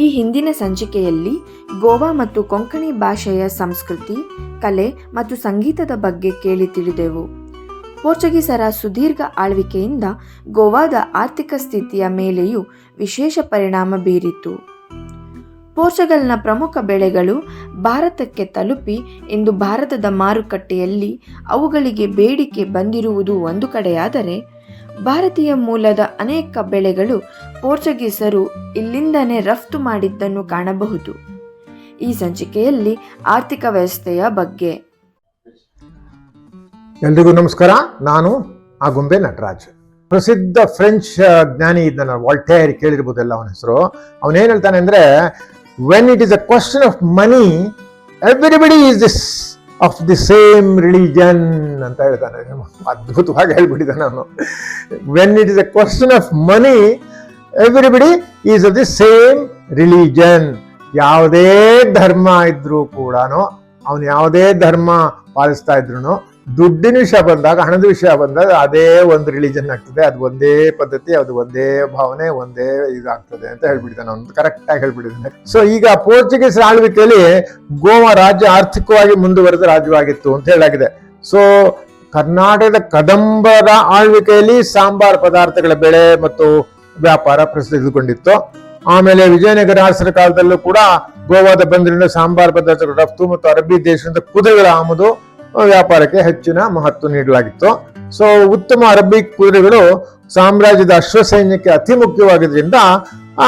ಈ ಹಿಂದಿನ ಸಂಚಿಕೆಯಲ್ಲಿ ಗೋವಾ ಮತ್ತು ಕೊಂಕಣಿ ಭಾಷೆಯ ಸಂಸ್ಕೃತಿ, ಕಲೆ ಮತ್ತು ಸಂಗೀತದ ಬಗ್ಗೆ ಕೇಳಿ ತಿಳಿದೆವು. ಪೋರ್ಚುಗೀಸರ ಸುದೀರ್ಘ ಆಳ್ವಿಕೆಯಿಂದ ಗೋವಾದ ಆರ್ಥಿಕ ಸ್ಥಿತಿಯ ಮೇಲೆಯೂ ವಿಶೇಷ ಪರಿಣಾಮ ಬೀರಿತು. ಪೋರ್ಚುಗಲ್ನ ಪ್ರಮುಖ ಬೆಳೆಗಳು ಭಾರತಕ್ಕೆ ತಲುಪಿ ಇಂದು ಭಾರತದ ಮಾರುಕಟ್ಟೆಯಲ್ಲಿ ಅವುಗಳಿಗೆ ಬೇಡಿಕೆ ಬಂದಿರುವುದು ಒಂದು ಕಡೆಯಾದರೆ ಭಾರತೀಯ ಮೂಲದ ಅನೇಕ ಬೆಳೆಗಳು ಪೋರ್ಚುಗೀಸರು ಇಲ್ಲಿಂದನೇ ರಫ್ತು ಮಾಡಿದ್ದನ್ನು ಕಾಣಬಹುದು. ಈ ಸಂಚಿಕೆಯಲ್ಲಿ ಆರ್ಥಿಕ ವ್ಯವಸ್ಥೆಯ ಬಗ್ಗೆ. ಎಲ್ರಿಗೂ ನಮಸ್ಕಾರ. ನಾನು ಆಗುಂಬೆ ನಟರಾಜ್. ಪ್ರಸಿದ್ಧ ಫ್ರೆಂಚ್ ಜ್ಞಾನಿ ಇದ್ದಾನ ವಾಲ್ಟೇರ್, ಕೇಳಿರ್ಬೋದಲ್ಲ ಅವನ ಹೆಸರು. ಅವನೇನ್ ಹೇಳ್ತಾನೆ ಅಂದ್ರೆ when it is a question of money everybody is this of the same religion ಅಂತ ಹೇಳ್ತಾನೆ. ಅದ್ಭುತವಾಗಿ ಹೇಳ್ಬಿಟ್ಟಿದ್ದಾನೆ ಅವನು when it is a question of money everybody is of the same religion ಯಾವುದೇ ಧರ್ಮ ಇದ್ರೂ ಕೂಡ ಅವನು ಯಾವುದೇ ಧರ್ಮ ಪಾಲಿಸ್ತಾ ಇದ್ರು ದುಡ್ಡಿನ ವಿಷಯ ಬಂದಾಗ, ಹಣದ ವಿಷಯ ಬಂದಾಗ ಅದೇ ಒಂದು ರಿಲಿಜನ್ ಆಗ್ತದೆ. ಅದು ಒಂದೇ ಪದ್ಧತಿ, ಅದು ಒಂದೇ ಭಾವನೆ, ಒಂದೇ ಇದಾಗ್ತದೆ ಅಂತ ಹೇಳ್ಬಿಡ್ತಾನೆ ಅವನು. ಕರೆಕ್ಟಾಗಿ ಹೇಳ್ಬಿಟ್ಟಿದ್ದಾನೆ. ಸೊ ಈಗ ಪೋರ್ಚುಗೀಸ್ ಆಳ್ವಿಕೆಯಲ್ಲಿ ಗೋವಾ ರಾಜ್ಯ ಆರ್ಥಿಕವಾಗಿ ಮುಂದುವರೆದ ರಾಜ್ಯವಾಗಿತ್ತು ಅಂತ ಹೇಳಾಗಿದೆ ಸೊ ಕರ್ನಾಟಕದ ಕದಂಬರ ಆಳ್ವಿಕೆಯಲ್ಲಿ ಸಾಂಬಾರ್ ಪದಾರ್ಥಗಳ ಬೆಳೆ ಮತ್ತು ವ್ಯಾಪಾರ ಪ್ರಸಿದ್ಧಗೊಂಡಿತ್ತು. ಆಮೇಲೆ ವಿಜಯನಗರ ಅರಸರ ಕಾಲದಲ್ಲೂ ಕೂಡ ಗೋವಾದ ಬಂದರಿನ ಸಾಂಬಾರ್ ಪದಾರ್ಥಗಳ ರಫ್ತು ಮತ್ತು ಅರಬ್ಬಿ ದೇಶದಿಂದ ಕುದುರೆಗಳ ಆಮದು ವ್ಯಾಪಾರಕ್ಕೆ ಹೆಚ್ಚಿನ ಮಹತ್ವ ನೀಡಲಾಗಿತ್ತು. ಸೊ ಉತ್ತಮ ಅರಬ್ಬಿ ಕುದುರೆಗಳು ಸಾಮ್ರಾಜ್ಯದ ಅಶ್ವಸೈನ್ಯಕ್ಕೆ ಅತಿ ಮುಖ್ಯವಾಗಿದ್ದರಿಂದ, ಆ,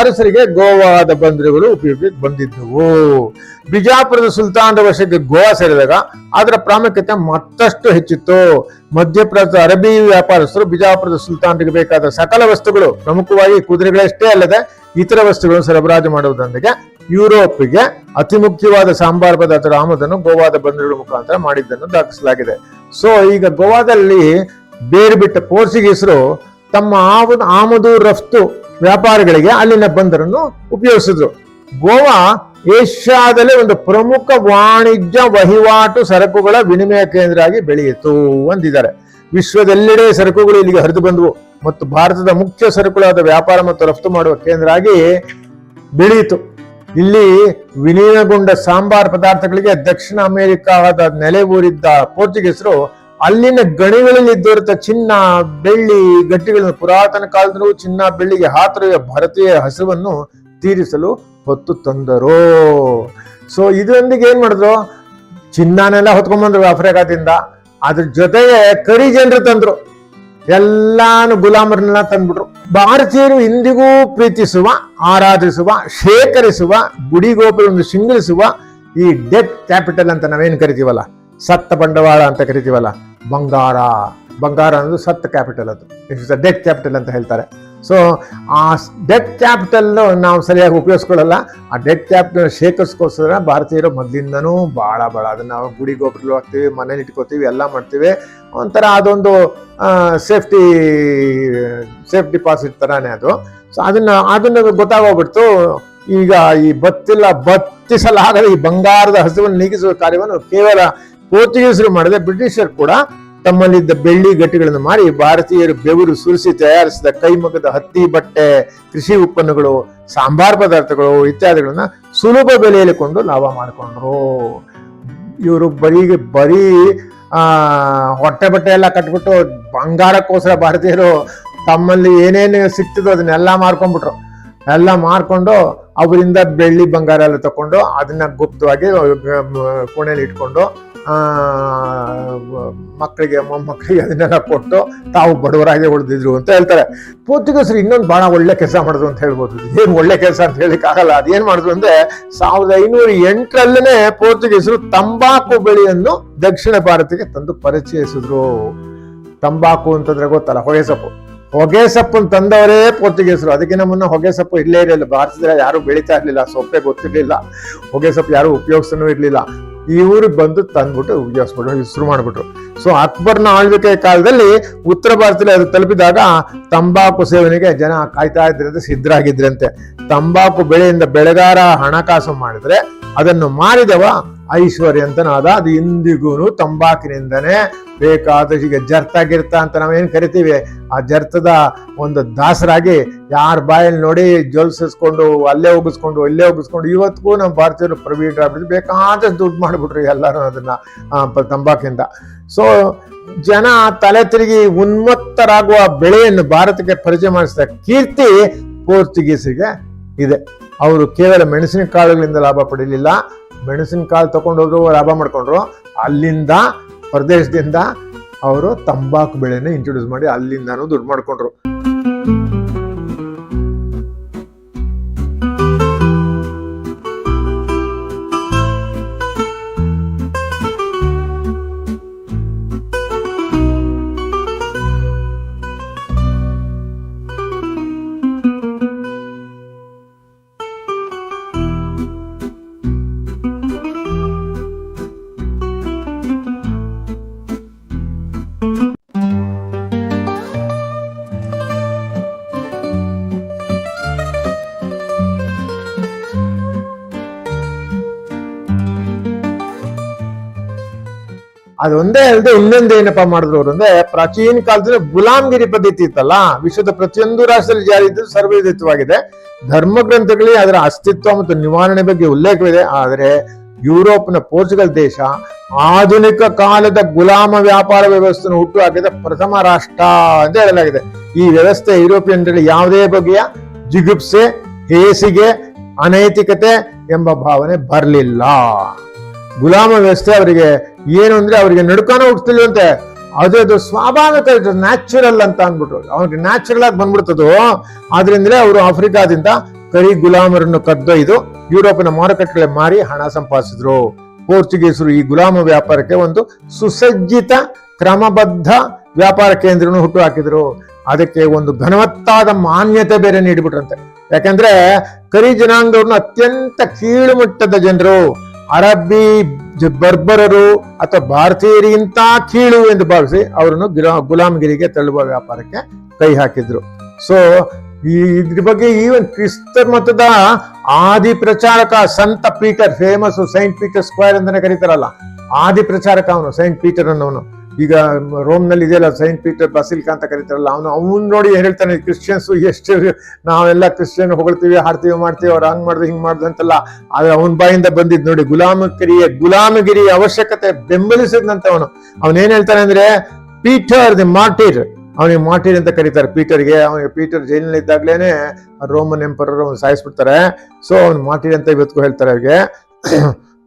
ಅರಸರಿಗೆ ಗೋವಾದ ಬಂದರುಗಳು ಉಪಯೋಗಕ್ಕೆ ಬಂದಿದ್ದವು. ಬಿಜಾಪುರದ ಸುಲ್ತಾನರ ವಶಕ್ಕೆ ಗೋವಾ ಸೇರಿದಾಗ ಅದರ ಪ್ರಾಮುಖ್ಯತೆ ಮತ್ತಷ್ಟು ಹೆಚ್ಚಿತ್ತು. ಮಧ್ಯಪ್ರದ ಅರಬ್ಬಿ ವ್ಯಾಪಾರಸ್ಥರು ಬಿಜಾಪುರದ ಸುಲ್ತಾನರಿಗೆ ಬೇಕಾದ ಸಕಲ ವಸ್ತುಗಳು ಪ್ರಮುಖವಾಗಿ ಕುದುರೆಗಳಷ್ಟೇ ಅಲ್ಲದೆ ಇತರ ವಸ್ತುಗಳನ್ನು ಸರಬರಾಜು ಮಾಡುವುದರೊಂದಿಗೆ ಯುರೋಪಿಗೆ ಅತಿ ಮುಖ್ಯವಾದ ಸಾಂಬಾರ್ ಪದಾರ್ಥದ ಆಮದನ್ನು ಗೋವಾದ ಬಂದರು ಮುಖಾಂತರ ಮಾಡಿದ್ದನ್ನು ದಾಖಲಿಸಲಾಗಿದೆ. ಸೊ ಈಗ ಗೋವಾದಲ್ಲಿ ಬೇರೆ ಬಿಟ್ಟ ಪೋರ್ಚುಗೀಸರು ತಮ್ಮ ಆಮದು ರಫ್ತು ವ್ಯಾಪಾರಿಗಳಿಗೆ ಅಲ್ಲಿನ ಬಂದರನ್ನು ಉಪಯೋಗಿಸಿದ್ರು. ಗೋವಾ ಏಷ್ಯಾದಲ್ಲಿ ಒಂದು ಪ್ರಮುಖ ವಾಣಿಜ್ಯ ವಹಿವಾಟು ಸರಕುಗಳ ವಿನಿಮಯ ಕೇಂದ್ರ ಆಗಿ ಬೆಳೆಯಿತು ಅಂದಿದ್ದಾರೆ. ವಿಶ್ವದೆಲ್ಲೆಡೆ ಸರಕುಗಳು ಇಲ್ಲಿಗೆ ಹರಿದು ಬಂದವು ಮತ್ತು ಭಾರತದ ಮುಖ್ಯ ಸರಕುಗಳಾದ ವ್ಯಾಪಾರ ಮತ್ತು ರಫ್ತು ಮಾಡುವ ಕೇಂದ್ರ ಆಗಿ ಬೆಳೆಯಿತು. ಇಲ್ಲಿ ವಿಲೀನಗೊಂಡ ಸಾಂಬಾರ್ ಪದಾರ್ಥಗಳಿಗೆ ದಕ್ಷಿಣ ಅಮೆರಿಕಾದ ನೆಲೆ ಊರಿದ್ದ ಪೋರ್ಚುಗೀಸರು ಅಲ್ಲಿನ ಗಣಿಗಳಲ್ಲಿ ದೊರೆತ ಚಿನ್ನ, ಬೆಳ್ಳಿ, ಗಟ್ಟಿಗಳನ್ನು ಪುರಾತನ ಕಾಲದಲ್ಲೂ ಚಿನ್ನ, ಬೆಳ್ಳಿಗೆ ಹಾತುರುವ ಭಾರತೀಯ ಹಸಿವನ್ನು ತೀರಿಸಲು ಹೊತ್ತು ತಂದರು. ಸೊ ಇದರೊಂದಿಗೆ ಏನ್ ಮಾಡಿದ್ರು? ಚಿನ್ನನೆಲ್ಲ ಹೊತ್ಕೊಂಡ್ಬಂದ್ರು ಆಫ್ರಿಕಾದಿಂದ ಅದ್ರ ಜೊತೆಗೆ ಕರಿ ಜನರು ತಂದ್ರು. ಎಲ್ಲಾನು ಗುಲಾಮರನ್ನ ತಂದ್ಬಿಟ್ರು. ಭಾರತೀಯರು ಇಂದಿಗೂ ಪ್ರೀತಿಸುವ, ಆರಾಧಿಸುವ, ಶೇಖರಿಸುವ ಗುಡಿಗೋಪುರವನ್ನು ಶೃಂಗರಿಸುವ ಈ ಡೆಟ್ ಕ್ಯಾಪಿಟಲ್ ಅಂತ ನಾವೇನು ಕರಿತೀವಲ್ಲ? ಸತ್ತ ಬಂಡವಾಳ ಅಂತ ಕರಿತೀವಲ್ಲ? ಬಂಗಾರ. ಬಂಗಾರ ಅನ್ನೋದು ಸತ್ತ ಕ್ಯಾಪಿಟಲ್ ಅದು. ಇಟ್ಸ್ ಡೆಟ್ ಕ್ಯಾಪಿಟಲ್ ಅಂತ ಹೇಳ್ತಾರೆ. ಸೊ ಆ ಡೆಟ್ ಕ್ಯಾಪಿಟಲ್ ನಾವು ಸರಿಯಾಗಿ ಉಪಯೋಗಿಸ್ಕೊಳ್ಳಲ್ಲ. ಆ ಡೆಟ್ ಕ್ಯಾಪಿಟಲ್ ಶೇಖರಿಸ್ಕೋಸ್ಕರ ಭಾರತೀಯರು ಮೊದಲಿಂದನೂ ಭಾಳ ಭಾಳ ಅದನ್ನ ನಾವು ಗುಡಿ ಗೋಪುರ ಹಾಕ್ತೀವಿ, ಮನೇಲಿ ಇಟ್ಕೋತೀವಿ, ಎಲ್ಲ ಮಾಡ್ತೀವಿ. ಒಂಥರ ಅದೊಂದು ಸೇಫ್ಟಿ ಸೇಫ್ ಡಿಪಾಸಿಟ್ ಥರನೇ ಅದು. ಸೊ ಅದನ್ನ ಅದನ್ನ ಗೊತ್ತಾಗೋಗ್ಬಿಡ್ತು. ಈಗ ಈ ಬತ್ತಿಲ್ಲ, ಬತ್ತಿಸಲಾಗದ ಈ ಬಂಗಾರದ ಹಸಿವನ್ನು ನೀಗಿಸುವ ಕಾರ್ಯವನ್ನು ಕೇವಲ ಪೋರ್ಚುಗೀಸರು ಮಾಡಿದೆ ಬ್ರಿಟಿಷರು ಕೂಡ ತಮ್ಮಲ್ಲಿದ್ದ ಬೆಳ್ಳಿ ಗಟ್ಟಿಗಳನ್ನು ಮಾರಿ ಭಾರತೀಯರು ಬೆವರು ಸುರಿಸಿ ತಯಾರಿಸಿದ ಕೈಮಗದ ಹತ್ತಿ, ಬಟ್ಟೆ, ಕೃಷಿ ಉತ್ಪನ್ನಗಳು, ಸಾಂಬಾರ್ ಪದಾರ್ಥಗಳು ಇತ್ಯಾದಿಗಳನ್ನ ಸುಲಭ ಬೆಲೆಯಲ್ಲಿ ಕೊಂಡು ಲಾಭ ಮಾಡಿಕೊಂಡ್ರು. ಇವರು ಬರೀ ಬರೀ, ಆ, ಹೊಟ್ಟೆ ಬಟ್ಟೆ ಎಲ್ಲ ಕಟ್ಬಿಟ್ಟು ಬಂಗಾರಕ್ಕೋಸ್ಕರ ಭಾರತೀಯರು ತಮ್ಮಲ್ಲಿ ಏನೇನು ಸಿಕ್ತದೋ ಅದನ್ನೆಲ್ಲ ಮಾರ್ಕೊಂಡ್ಬಿಟ್ರು. ಎಲ್ಲ ಮಾರ್ಕೊಂಡು ಅವರಿಂದ ಬೆಳ್ಳಿ ಬಂಗಾರ ಎಲ್ಲ ತಕೊಂಡು ಅದನ್ನ ಗುಪ್ತವಾಗಿ ಕೋಣೆಯಲ್ಲಿ ಇಟ್ಕೊಂಡು ಮಕ್ಕಳಿಗೆ, ಮೊಮ್ಮಕ್ಕಳಿಗೆ ಅದನ್ನೆಲ್ಲ ಕೊಟ್ಟು ತಾವು ಬಡವರಾಗಿ ಉಳಿದಿದ್ರು ಅಂತ ಹೇಳ್ತಾರೆ. ಪೋರ್ಚುಗೀಸರು ಇನ್ನೊಂದು ಬಹಳ ಒಳ್ಳೆ ಕೆಲಸ ಮಾಡಿದ್ರು ಅಂತ ಹೇಳ್ಬೋದು. ಏನು ಒಳ್ಳೆ ಕೆಲಸ ಅಂತ ಹೇಳಲಿಕ್ಕಾಗಲ್ಲ ಅದೇನು ಮಾಡಿದ್ರು ಅಂದ್ರೆ ಸಾವಿರದ ಐನೂರ ಎಂಟರಲ್ಲೇ ಪೋರ್ಚುಗೀಸರು ತಂಬಾಕು ಬೆಳೆಯನ್ನು ದಕ್ಷಿಣ ಭಾರತಕ್ಕೆ ತಂದು ಪರಿಚಯಿಸಿದ್ರು. ತಂಬಾಕು ಅಂತಂದ್ರೆ ಗೊತ್ತಲ್ಲ ಹೊಗೆ ಸೊಪ್ಪು ತಂದವರೇ ಪೋರ್ಚುಗೀಸರು. ಅದಕ್ಕಿಂತ ಮುನ್ನ ಹೊಗೆ ಸೊಪ್ಪು ಇಲ್ಲೇ ಇರಲಿಲ್ಲ. ಭಾರತದಲ್ಲಿ ಯಾರು ಬೆಳೀತಾ ಇರಲಿಲ್ಲ. ಸೊಪ್ಪೆ ಗೊತ್ತಿರಲಿಲ್ಲ. ಹೊಗೆ ಸೊಪ್ಪು ಯಾರು ಉಪಯೋಗಿಸನೂ ಇರ್ಲಿಲ್ಲ. ಇವರು ಬಂದು ತಂದ್ಬಿಟ್ಟು ಉಪಯೋಗಿಸ್ಬಿಟ್ಟು ಶುರು ಮಾಡ್ಬಿಟ್ರು. ಸೊ ಅಕ್ಬರ್ನ ಆಳ್ವಿಕೆ ಕಾಲದಲ್ಲಿ ಉತ್ತರ ಭಾರತದಲ್ಲಿ ಅದು ತಲುಪಿದಾಗ ತಂಬಾಕು ಸೇವನೆಗೆ ಜನ ಕಾಯ್ತಾ ಇದ್ರಂತೆ, ಸಿದ್ಧರಾಗಿದ್ರಂತೆ. ತಂಬಾಕು ಬೆಳೆಯಿಂದ ಬೆಳೆಗಾರ ಹಣಕಾಸು ಮಾಡಿದ್ರೆ ಅದನ್ನು ಮಾರಿದವ ಐಶ್ವರ್ಯ ಅಂತನಾದ ಅದು ಇಂದಿಗೂ ತಂಬಾಕಿನಿಂದನೇ ಬೇಕಾದ ಈಗ ಜರ್ತ ಗಿರ್ತ ಅಂತ ನಾವೇನು ಕರಿತೀವಿ? ಆ ಜರ್ತದ ಒಂದು ದಾಸರಾಗಿ ಯಾರ ಬಾಯಲ್ಲಿ ನೋಡಿ ಜೊಲ್ಸಿಸ್ಕೊಂಡು, ಅಲ್ಲೇ ಹೋಗಿಸ್ಕೊಂಡು, ಇಲ್ಲೇ ಹೋಗಿಸ್ಕೊಂಡು, ಇವತ್ತಿಗೂ ನಮ್ಮ ಭಾರತೀಯರು ಪ್ರವೀಣರಾಗ್ಬಿಟ್ಟು ಬೇಕಾದಷ್ಟು ದುಡ್ಡು ಮಾಡಿಬಿಟ್ರು ಎಲ್ಲರೂ ಅದನ್ನ ತಂಬಾಕಿಂದ. ಸೊ ಜನ ತಲೆ ತಿರುಗಿ ಉನ್ಮತ್ತರಾಗುವ ಬೆಳೆಯನ್ನು ಭಾರತಕ್ಕೆ ಪರಿಚಯ ಮಾಡಿಸಿದ ಕೀರ್ತಿ ಪೋರ್ಚುಗೀಸರಿಗೆ ಇದೆ. ಅವರು ಕೇವಲ ಮೆಣಸಿನ ಕಾಳುಗಳಿಂದ ಲಾಭ ಪಡೀಲಿಲ್ಲ ಮೆಣಸಿನಕಾಳು ತಗೊಂಡೋದ್ರು ಲಾಭ ಮಾಡ್ಕೊಂಡ್ರು. ಅಲ್ಲಿಂದ ಪ್ರದೇಶದಿಂದ ಅವರು ತಂಬಾಕು ಬೆಳೆನ ಇಂಟ್ರೊಡ್ಯೂಸ್ ಮಾಡಿ ಅಲ್ಲಿಂದಾನು ದುಡ್ಡು ಮಾಡ್ಕೊಂಡ್ರು. ಅದೊಂದೇ ಅಲ್ಲದೆ ಇನ್ನೊಂದು ಏನಪ್ಪಾ ಮಾಡಿದ್ರು ಅವರು ಅಂದ್ರೆ ಪ್ರಾಚೀನ ಕಾಲದಲ್ಲಿ ಗುಲಾಮ್ಗಿರಿ ಪದ್ಧತಿ ಇತ್ತಲ್ಲ, ವಿಶ್ವದ ಪ್ರತಿಯೊಂದು ರಾಷ್ಟ್ರದಲ್ಲಿ ಜಾರಿ ಇದ್ದು ಸರ್ವವಿಧಿತವಾಗಿದೆ ಧರ್ಮ ಗ್ರಂಥಗಳಲ್ಲಿ ಅದರ ಅಸ್ತಿತ್ವ ಮತ್ತು ನಿವಾರಣೆ ಬಗ್ಗೆ ಉಲ್ಲೇಖವಿದೆ. ಆದರೆ ಯುರೋಪ್ನ ಪೋರ್ಚುಗಲ್ ದೇಶ ಆಧುನಿಕ ಕಾಲದ ಗುಲಾಮ ವ್ಯಾಪಾರ ವ್ಯವಸ್ಥೆನ ಹುಟ್ಟು ಹಾಕಿದ ಪ್ರಥಮ ರಾಷ್ಟ್ರ ಅಂತ ಹೇಳಲಾಗಿದೆ. ಈ ವ್ಯವಸ್ಥೆ ಯುರೋಪಿಯನ್ರಲ್ಲಿ ಯಾವುದೇ ಬಗೆಯ ಜಿಗುಪ್ಸೆ, ಹೇಸಿಗೆ, ಅನೈತಿಕತೆ ಎಂಬ ಭಾವನೆ ಬರಲಿಲ್ಲ. ಗುಲಾಮ ವ್ಯವಸ್ಥೆ ಅವರಿಗೆ ಏನು ಅಂದ್ರೆ ಅವರಿಗೆ ನಡ್ಕಾನ ಹೋಗ್ತಿಲ್ವಂತೆ ಅದು ಅದು ಸ್ವಾಭಾವಿಕ ನ್ಯಾಚುರಲ್ ಅಂತ ಅಂದ್ಬಿಟ್ರು. ಅವ್ರಿಗೆ ನ್ಯಾಚುರಲ್ ಆಗಿ ಬಂದ್ಬಿಡ್ತದು ಆದ್ರಿಂದ ಅವರು ಆಫ್ರಿಕಾದಿಂದ ಕರಿ ಗುಲಾಮರನ್ನು ಕದ್ದೊಯ್ದು ಯುರೋಪಿನ ಮಾರುಕಟ್ಟೆಗಳಲ್ಲಿ ಮಾರಿ ಹಣ ಸಂಪಾದಿಸಿದ್ರು. ಪೋರ್ಚುಗೀಸರು ಈ ಗುಲಾಮ ವ್ಯಾಪಾರಕ್ಕೆ ಒಂದು ಸುಸಜ್ಜಿತ, ಕ್ರಮಬದ್ಧ ವ್ಯಾಪಾರ ಕೇಂದ್ರವನ್ನು ಹುಟ್ಟು ಹಾಕಿದ್ರು. ಅದಕ್ಕೆ ಒಂದು ಘನವತ್ತಾದ ಮಾನ್ಯತೆ ಬೇರೆ ನೀಡಿಬಿಟ್ರಂತೆ. ಯಾಕಂದ್ರೆ ಕರಿ ಜನಾಂಗದವ್ರನ್ನ ಅತ್ಯಂತ ಕೀಳುಮಟ್ಟದ ಜನರು. ಅರಬ್ಬಿ ಬರ್ಬರರು ಅಥವಾ ಭಾರತೀಯರಿಗಿಂತ ಕೀಳು ಎಂದು ಭಾವಿಸಿ ಅವರನ್ನು ಗುಲಾ- ಗುಲಾಮಗಿರಿಗೆ ತಳ್ಳುವ ವ್ಯಾಪಾರಕ್ಕೆ ಕೈ ಹಾಕಿದ್ರು. ಸೊ ಈ ಇದ್ರ ಬಗ್ಗೆ ಈವನ್ ಕ್ರಿಸ್ತ ಮತದ ಆದಿ ಪ್ರಚಾರಕ ಸಂತ Peter famous Saint Peter Square ಅಂತಾನೆ ಕರೀತಾರಲ್ಲ. ಆದಿ ಪ್ರಚಾರಕ ಅವನು ಸೈಂಟ್ ಪೀಟರ್ ಅನ್ನೋನು ಈಗ ರೋಮ್ನಲ್ಲಿ ಇದೆಯಲ್ಲ ಸೈಂಟ್ ಪೀಟರ್ ಬಸಿಲ್ಕ ಅಂತ ಕರೀತಾರಲ್ಲ, ಅವನು, ಅವನ್ ನೋಡಿ ಏನ್ ಹೇಳ್ತಾನೆ ಕ್ರಿಶ್ಚಿಯನ್ಸ್ ಎಷ್ಟು ನಾವೆಲ್ಲ ಕ್ರಿಶ್ಚಿಯನ್ ಹೊಗಳ್ತೀವಿ, ಹಾಡ್ತೀವಿ, ಮಾಡ್ತೀವಿ, ಅವ್ರು ಹಂಗ್ ಮಾಡ್ದು, ಹಿಂಗ್ ಮಾಡ್ದು ಅಂತಲ್ಲ, ಆದ್ರೆ ಅವನ ಬಾಯಿಂದ ಬಂದಿದ್ ನೋಡಿ, ಗುಲಾಮಗಿರಿಯ ಗುಲಾಮಗಿರಿ ಅವಶ್ಯಕತೆ ಬೆಂಬಲಿಸಿದಂತ ಅವನು. ಏನ್ ಹೇಳ್ತಾನೆ ಅಂದ್ರೆ ಪೀಟರ್ ದಿ ಮಾರ್ಟಿರ್ ಅವನಿಗೆ ಮಾರ್ಟಿರ್ ಅಂತ ಕರೀತಾರೆ. ಪೀಟರ್ಗೆ ಅವನಿಗೆ ಪೀಟರ್ ಜೈಲಿನಲ್ಲಿ ಇದ್ದಾಗ್ಲೇನೆ ರೋಮನ್ ಎಂಪರರ್ ಅವ್ನು ಸಾಯಿಸ್ಬಿಡ್ತಾರೆ. ಸೊ ಅವ್ನು ಮಾರ್ಟಿರ್ ಅಂತ ಇವತ್ತಿಗೂ ಹೇಳ್ತಾರೆ ಅವ್ರಿಗೆ.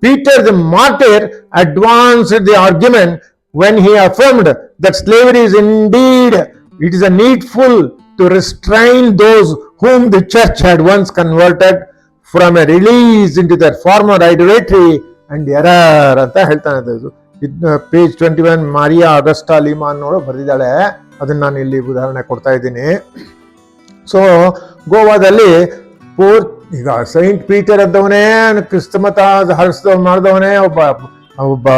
Peter the martyr advance the argument when he affirmed that slavery is indeed it is a needful to restrain those whom the church had once converted from a release into their former idolatry and error ಅಂತ ಹೇಳ್ತಾನೆ ಇದು page twenty one Maria Augusta Lima ಅನ್ನೋಳು ಬರೆದಿದ್ದಾಳೆ ಅದನ್ನು ನಾನು ಇಲ್ಲಿ ಉದಾಹರಣೆ ಕೊಡ್ತಾ ಇದ್ದೀನಿ ಸೊ ಗೋವಾದಲ್ಲಿ ಪೂರ್ ಈಗ ಸೈಂಟ್ ಪೀಟರ್ ಅದ್ದವನೇ ಕ್ರಿಸ್ತಮತ ಹರಿಸ್ದವ್ ಮಾಡಿದವನೇ ಒಬ್ಬ ಒಬ್ಬ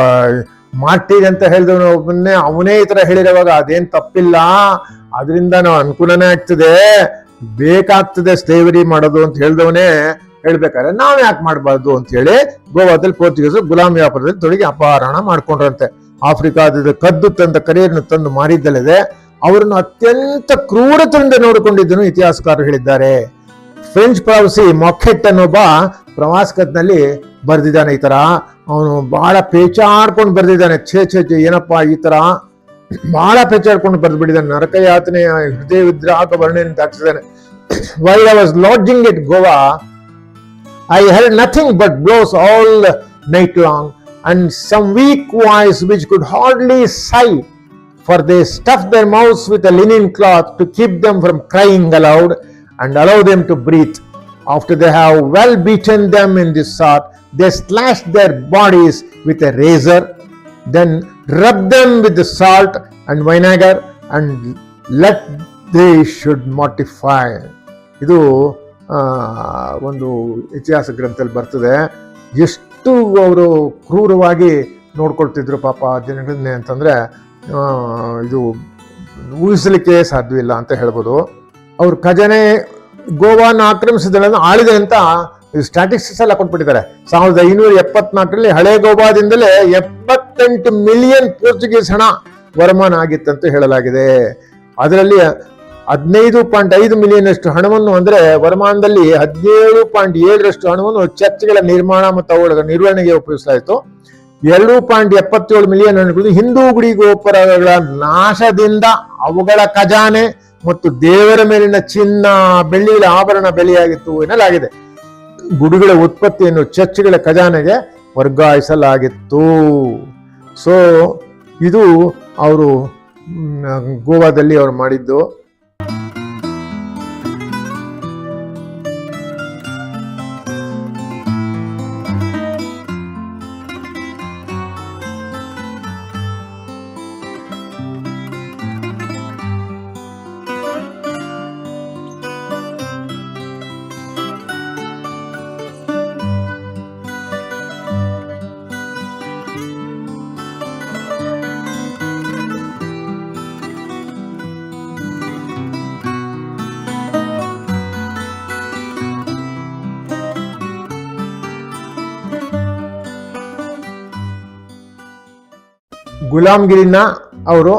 ಮಾರ್ಟಿರ್ ಅಂತ ಹೇಳಿದವನು ಒಬ್ಬನ್ನೇ ಅವನೇ ಈ ತರ ಹೇಳಿರೋವಾಗ ಅದೇನ್ ತಪ್ಪಿಲ್ಲ. ಅದರಿಂದ ನಾವು ಅನುಕೂಲನೇ ಆಗ್ತದೆ. ಬೇಕಾಗ್ತದೆ ಸ್ಲೇವರಿ ಮಾಡೋದು ಅಂತ ಹೇಳಿದವನೇ ಹೇಳ್ಬೇಕಾದ್ರೆ ನಾವ್ ಯಾಕೆ ಮಾಡಬಾರ್ದು ಅಂತ ಹೇಳಿ ಗೋವಾದಲ್ಲಿ ಪೋರ್ಚುಗೀಸರು ಗುಲಾಮ್ ವ್ಯಾಪಾರದಲ್ಲಿ ತೊಡಗಿ ಅಪಹರಣ ಮಾಡ್ಕೊಂಡ್ರಂತೆ. ಆಫ್ರಿಕಾದ ಕದ್ದು ತಂದ ಕರಿಯನ್ನು ತಂದು ಮಾರಿದ್ದಲ್ಲದೆ ಅವರನ್ನು ಅತ್ಯಂತ ಕ್ರೂರತೆಯಿಂದ ನೋಡಿಕೊಂಡಿದ್ದನು ಇತಿಹಾಸಕಾರರು ಹೇಳಿದ್ದಾರೆ. ಫ್ರೆಂಚ್ ಪ್ರವಾಸಿ ಮೊಕೆಟ್ ಅನ್ನೊಬ್ಬ ಪ್ರವಾಸಕತ್ನಲ್ಲಿ ಬರೆದಿದ್ದಾನೆ ಈ ತರ. ಅವನು ಬಹಳ ಪೇಚಾಡ್ಕೊಂಡು ಬರೆದಿದ್ದಾನೆ ಛೇ ಛೇ ಛೇ ಏನಪ್ಪಾ ಈ ತರ ಬಹಳ ಪೇಚಾಡ್ಕೊಂಡು ಬರೆದು ಬಿಟ್ಟಿದ್ದಾನೆ ನರಕ ಯಾತನೆಯ ಹೃದಯ ವಿದ್ರಾಗ ವರ್ಣನೆ ದಾಟಿಸಿದ್ದಾನೆ while I was lodging at Goa I heard nothing but blows all night long, and some weak voice which could hardly sigh, for they stuffed their mouths with a linen cloth to keep them from crying aloud and allow them to breathe. After they have well beaten them in this sort, they slashed their bodies with a razor, then rubbed them with the salt and vinegar, and let they should mortify. ಇದು ಒಂದು ಇತಿಹಾಸ ಗ್ರಂಥದಲ್ಲಿ ಬರ್ತದೆ ಎಷ್ಟು ಅವರು ಕ್ರೂರವಾಗಿ ನೋಡ್ಕೊಳ್ತಿದ್ರು ಪಾಪ ಜನಗಳನ್ನೇ ಅಂತಂದರೆ ಇದು ಊಹಿಸಲಿಕ್ಕೆ ಸಾಧ್ಯವಿಲ್ಲ ಅಂತ ಹೇಳ್ಬೋದು ಅವ್ರ ಖಜಾನೆ ಗೋವಾನ ಆಕ್ರಮಿಸಿದ ಆಳಿದೆ ಅಂತ ಸ್ಟ್ಯಾಟಿಸ್ಟಿಕ್ಸ್ ಎಲ್ಲ ಕೊಟ್ಬಿಟ್ಟಿದ್ದಾರೆ. ಸಾವಿರದ ಐನೂರ ಎಪ್ಪತ್ನಾಲ್ಕರಲ್ಲಿ ಹಳೆ ಗೋವಾದಿಂದಲೇ ಎಪ್ಪತ್ತೆಂಟು ಮಿಲಿಯನ್ ಪೋರ್ಚುಗೀಸ್ ಹಣ ವರಮಾನ ಆಗಿತ್ತಂತ ಹೇಳಲಾಗಿದೆ. ಅದರಲ್ಲಿ ಹದಿನೈದು ಪಾಯಿಂಟ್ ಐದು ಮಿಲಿಯನ್ ಅಷ್ಟು ಹಣವನ್ನು ಅಂದ್ರೆ ವರಮಾನದಲ್ಲಿ ಹದಿನೇಳು ಪಾಯಿಂಟ್ ಏಳರಷ್ಟು ಹಣವನ್ನು ಚರ್ಚ್ಗಳ ನಿರ್ಮಾಣ ಮತ್ತು ಅವುಗಳ ನಿರ್ವಹಣೆಗೆ ಉಪಯೋಗಿಸಲಾಯಿತು. ಎರಡು ಪಾಯಿಂಟ್ ಎಪ್ಪತ್ತೇಳು ಮಿಲಿಯನ್ ಹಣಗಳು ಹಿಂದೂ ಗುಡಿ ಗೋಪುರಗಳ ನಾಶದಿಂದ ಅವುಗಳ ಖಜಾನೆ ಮತ್ತು ದೇವರ ಮೇಲಿನ ಚಿನ್ನ ಬೆಳ್ಳಿಗಳ ಆಭರಣ ಬೆಲೆಯಾಗಿತ್ತು ಎನ್ನಲಾಗಿದೆ. ಗುಡಿಗಳ ಉತ್ಪತ್ತಿಯನ್ನು ಚರ್ಚ್ಗಳ ಖಜಾನೆಗೆ ವರ್ಗಾಯಿಸಲಾಗಿತ್ತು. ಸೊ ಇದು ಅವರು ಗೋವಾದಲ್ಲಿ ಅವರು ಮಾಡಿದ್ದು. ಗುಲಾಮ್ಗಿರಿನ ಅವರು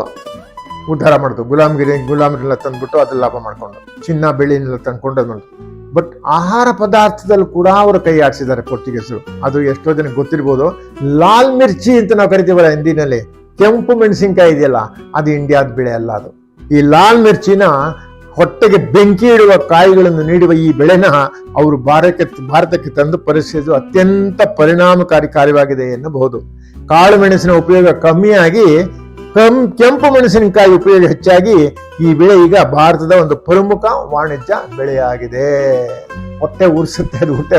ಉದ್ಧಾರ ಮಾಡಿದ್ರು ಗುಲಾಮ್ಗಿರಿ ಗುಲಾಮ್ಗಿರಿನ ತಂದ್ಬಿಟ್ಟು ಅದ್ರ ಲಾಭ ಮಾಡ್ಕೊಂಡು, ಚಿನ್ನ, ಬೆಳ್ಳಿನೆಲ್ಲ ತಂದ್ಕೊಂಡು ಅದ್ ಬಟ್ ಆಹಾರ ಪದಾರ್ಥದಲ್ಲಿ ಕೂಡ ಅವರು ಕೈ ಆಡಿಸಿದ್ದಾರೆ ಪೋರ್ಚುಗೀಸರು. ಅದು ಎಷ್ಟೋ ಜನಕ್ಕೆ ಗೊತ್ತಿರ್ಬೋದು. ಲಾಲ್ ಮಿರ್ಚಿ ಅಂತ ನಾವು ಕರಿತೀವಲ್ಲ ಹಿಂದಿನಲ್ಲಿ? ಕೆಂಪು ಮೆಣಸಿನ್ಕಾಯಿ ಇದೆಯಲ್ಲ, ಅದು ಇಂಡಿಯಾದ ಬೆಳೆ ಅಲ್ಲ ಅದು. ಈ ಲಾಲ್ ಮಿರ್ಚಿನ ಹೊಟ್ಟೆಗೆ ಬೆಂಕಿ ಇಡುವ ಕಾಯಿಗಳನ್ನು ನೀಡುವ ಈ ಬೆಳೆನ ಅವರು ಭಾರತಕ್ಕೆ ಭಾರತಕ್ಕೆ ತಂದು ಪರಿಶೀಲಿಸುವ ಅತ್ಯಂತ ಪರಿಣಾಮಕಾರಿ ಕಾರ್ಯವಾಗಿದೆ ಎನ್ನಬಹುದು. ಕಾಳು ಮೆಣಸಿನ ಉಪಯೋಗ ಕಮ್ಮಿಯಾಗಿ ಕಂ ಕೆಂಪು ಮೆಣಸಿನಕಾಯಿ ಉಪಯೋಗ ಹೆಚ್ಚಾಗಿ ಈ ಬೆಳೆ ಈಗ ಭಾರತದ ಒಂದು ಪ್ರಮುಖ ವಾಣಿಜ್ಯ ಬೆಳೆಯಾಗಿದೆ. ಹೊಟ್ಟೆ ಉರ್ಸುತ್ತೆ ಅದು ಊಟ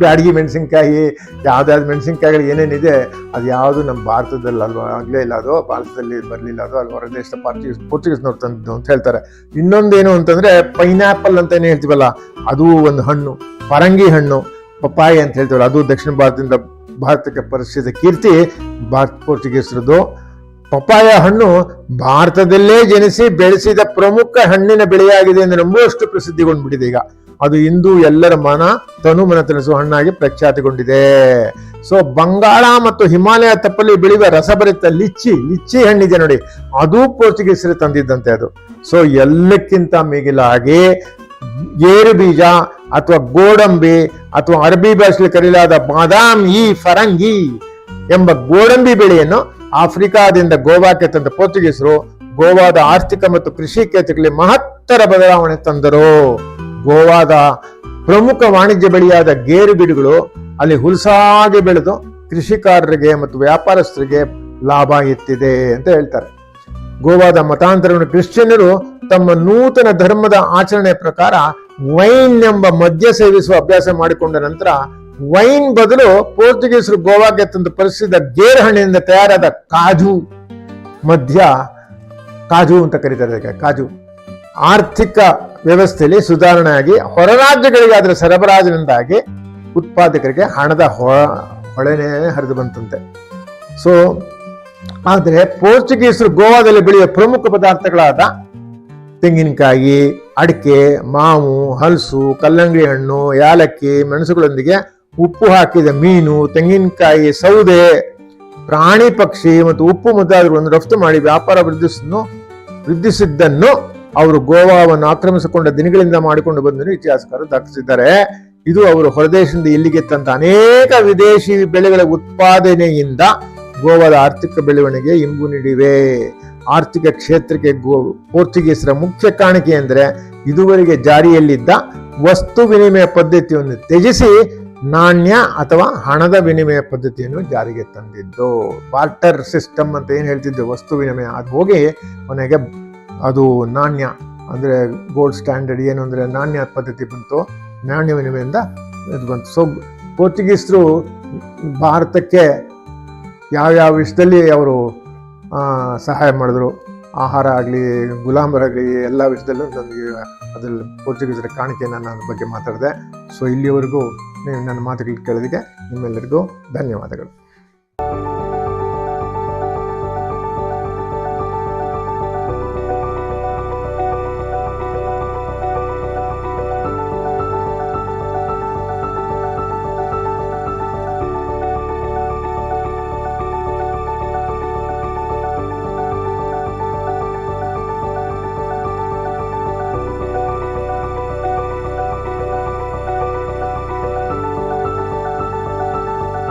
ಬ್ಯಾಡಗಿ ಮೆಣಸಿನ್ಕಾಯಿ ಯಾವ್ದಾವ್ದು ಮೆಣಸಿನ್ಕಾಯಿಗಳು ಏನೇನಿದೆ, ಅದು ಯಾವುದು ನಮ್ಮ ಭಾರತದಲ್ಲಿ ಅಲ್ವಾ? ಆಗಲೇ ಇಲ್ಲ ಅದು, ಭಾರತದಲ್ಲಿ ಬರಲಿಲ್ಲ ಅದು ಅಲ್ಲಿ ಹೊರ ದೇಶದ ಪೋರ್ಚುಗೀಸ್ ಪೋರ್ಚುಗೀಸ್ನವ್ರು ಅಂತ ಹೇಳ್ತಾರೆ. ಇನ್ನೊಂದೇನು ಅಂತಂದ್ರೆ ಪೈನಾಪಲ್ ಅಂತ ಏನು ಹೇಳ್ತೀವಲ್ಲ, ಅದು ಒಂದು ಹಣ್ಣು, ಪರಂಗಿ ಹಣ್ಣು, ಪಪ್ಪಾಯಿ ಅಂತ ಹೇಳ್ತೀವಲ್ಲ, ಅದು ದಕ್ಷಿಣ ಭಾರತದಿಂದ ಭಾರತಕ್ಕೆ ಪರಿಚಯದ ಕೀರ್ತಿ, ಭಾರತ ಪೋರ್ಚುಗೀಸರದು. ಪಪ್ಪಾಯ ಹಣ್ಣು ಭಾರತದಲ್ಲೇ ಜನಿಸಿ ಬೆಳೆಸಿದ ಪ್ರಮುಖ ಹಣ್ಣಿನ ಬೆಳೆಯಾಗಿದೆ ಎಂದು ನಂಬುವಷ್ಟು ಪ್ರಸಿದ್ಧಿಗೊಂಡ್ಬಿಟ್ಟಿದೆ ಈಗ. ಅದು ಇಂದು ಎಲ್ಲರ ಮನ ತನು ಮನ ತನಿಸುವ ಹಣ್ಣಾಗಿ ಪ್ರಖ್ಯಾತಿಗೊಂಡಿದೆ. ಸೊ, ಬಂಗಾಳ ಮತ್ತು ಹಿಮಾಲಯ ತಪ್ಪಲಿ ಬೆಳೆಯುವ ರಸಭರಿತ ಲಿಚ್ಚಿ ಲಿಚ್ಚಿ ಹಣ್ಣಿದೆ ನೋಡಿ. ಅದು ಪೋರ್ಚುಗೀಸರು ತಂದಿದ್ದಂತೆ ಅದು. ಸೊ, ಎಲ್ಲಕ್ಕಿಂತ ಮಿಗಿಲಾಗಿ ಗೇರು ಬೀಜ ಅಥವಾ ಗೋಡಂಬಿ ಅಥವಾ ಅರಬಿ ಭಾಷೆಯಲ್ಲಿ ಕರೆಯಲಾದ ಬಾದಾಮ್ ಫರಂಗಿ ಎಂಬ ಗೋಡಂಬಿ ಬೆಳೆಯನ್ನು ಆಫ್ರಿಕಾದಿಂದ ಗೋವಾಕ್ಕೆ ತಂದ ಪೋರ್ಚುಗೀಸರು ಗೋವಾದ ಆರ್ಥಿಕ ಮತ್ತು ಕೃಷಿ ಕ್ಷೇತ್ರಗಳಲ್ಲಿ ಮಹತ್ತರ ಬದಲಾವಣೆ ತಂದರು. ಗೋವಾದ ಪ್ರಮುಖ ವಾಣಿಜ್ಯ ಬೆಳೆಯಾದ ಗೇರು ಗಿಡಗಳು ಅಲ್ಲಿ ಹುಲ್ಸಾಗಿ ಬೆಳೆದು ಕೃಷಿಕಾರರಿಗೆ ಮತ್ತು ವ್ಯಾಪಾರಸ್ಥರಿಗೆ ಲಾಭ ಎತ್ತಿದೆ ಅಂತ ಹೇಳ್ತಾರೆ. ಗೋವಾದ ಮತಾಂತರವನ್ನು ಕ್ರಿಶ್ಚಿಯನ್ನರು ತಮ್ಮ ನೂತನ ಧರ್ಮದ ಆಚರಣೆ ಪ್ರಕಾರ ವೈನ್ ಎಂಬ ಮದ್ಯ ಸೇವಿಸುವ ಅಭ್ಯಾಸ ಮಾಡಿಕೊಂಡ ನಂತರ ವೈನ್ ಬದಲು ಪೋರ್ಚುಗೀಸರು ಗೋವಾಗೆ ತಂದು ಪರಿಸಿದ ಗೇರ್ ಹಣ್ಣಿನಿಂದ ತಯಾರಾದ ಕಾಜು. ಮದ್ಯ ಕಾಜು ಅಂತ ಕರೀತಾರೆ ಅದಕ್ಕೆ, ಕಾಜು. ಆರ್ಥಿಕ ವ್ಯವಸ್ಥೆಯಲ್ಲಿ ಸುಧಾರಣೆಯಾಗಿ ಹೊರ ರಾಜ್ಯಗಳಿಗೆ ಅದರ ಸರಬರಾಜಿನಿಂದಾಗಿ ಉತ್ಪಾದಕರಿಗೆ ಹಣದ ಹೊಳೆನೇ ಹರಿದು ಬಂತಂತೆ. ಸೊ ಆದರೆ ಪೋರ್ಚುಗೀಸರು ಗೋವಾದಲ್ಲಿ ಬೆಳೆಯುವ ಪ್ರಮುಖ ಪದಾರ್ಥಗಳಾದ ತೆಂಗಿನಕಾಯಿ, ಅಡಿಕೆ, ಮಾವು, ಹಲಸು, ಕಲ್ಲಂಗಡಿ ಹಣ್ಣು, ಯಾಲಕ್ಕಿ, ಮೆಣಸುಗಳೊಂದಿಗೆ ಉಪ್ಪು ಹಾಕಿದ ಮೀನು, ತೆಂಗಿನಕಾಯಿ, ಸೌದೆ, ಪ್ರಾಣಿ ಪಕ್ಷಿ ಮತ್ತು ಉಪ್ಪು ಮುಂತಾದವುಗಳನ್ನು ರಫ್ತು ಮಾಡಿ ವ್ಯಾಪಾರ ವೃದ್ಧಿಸನ್ನು ವೃದ್ಧಿಸಿದ್ದನ್ನು ಅವರು ಗೋವಾವನ್ನು ಆಕ್ರಮಿಸಿಕೊಂಡ ದಿನಗಳಿಂದ ಮಾಡಿಕೊಂಡು ಬಂದನ್ನು ಇತಿಹಾಸಕಾರರು ದಾಖಲಿಸಿದ್ದಾರೆ. ಇದು ಅವರು ಹೊರದೇಶದಿಂದ ಇಲ್ಲಿಗೆ ತಂದ ಅನೇಕ ವಿದೇಶಿ ಬೆಳೆಗಳ ಉತ್ಪಾದನೆಯಿಂದ ಗೋವಾದ ಆರ್ಥಿಕ ಬೆಳವಣಿಗೆ ಇಂಬು ನೀಡಿವೆ. ಆರ್ಥಿಕ ಕ್ಷೇತ್ರಕ್ಕೆ ಗೋ, ಪೋರ್ಚುಗೀಸರ ಮುಖ್ಯ ಕಾಣಿಕೆ ಎಂದರೆ ಇದುವರೆಗೆ ಜಾರಿಯಲ್ಲಿದ್ದ ವಸ್ತು ವಿನಿಮಯ ಪದ್ಧತಿಯನ್ನು ತ್ಯಜಿಸಿ ನಾಣ್ಯ ಅಥವಾ ಹಣದ ವಿನಿಮಯ ಪದ್ಧತಿಯನ್ನು ಜಾರಿಗೆ ತಂದಿದ್ದು. ಬಾರ್ಟರ್ ಸಿಸ್ಟಮ್ ಅಂತ ಏನು ಹೇಳ್ತಿದ್ದು? ವಸ್ತು ವಿನಿಮಯ. ಅದು ಹೋಗಿ ಕೊನೆಗೆ ಅದು ನಾಣ್ಯ, ಅಂದರೆ ಗೋಲ್ಡ್ ಸ್ಟ್ಯಾಂಡರ್ಡ್ ಏನು ಅಂದರೆ ನಾಣ್ಯ ಪದ್ಧತಿ ಬಂತು, ನಾಣ್ಯ ವಿನಿಮಯದಿಂದ ಇದು ಬಂತು. ಸೊ ಪೋರ್ಚುಗೀಸರು ಭಾರತಕ್ಕೆ ಯಾವ್ಯಾವ ವಿಷಯದಲ್ಲಿ ಅವರು ಸಹಾಯ ಮಾಡಿದ್ರು, ಆಹಾರ ಆಗಲಿ ಗುಲಾಮರಾಗಲಿ ಎಲ್ಲ ವಿಷಯದಲ್ಲೂ ನನಗೆ ಅದರಲ್ಲಿ ಪೋರ್ಚುಗೀಸರ ಕಾಣಿಕೆ ನಾನು ಬಗ್ಗೆ ಮಾತಾಡಿದೆ. ಸೊ ಇಲ್ಲಿವರೆಗೂ ನೀವು ನನ್ನ ಮಾತುಗಳು ಕೇಳೋದಕ್ಕೆ ನಿಮ್ಮೆಲ್ಲರಿಗೂ ಧನ್ಯವಾದಗಳು.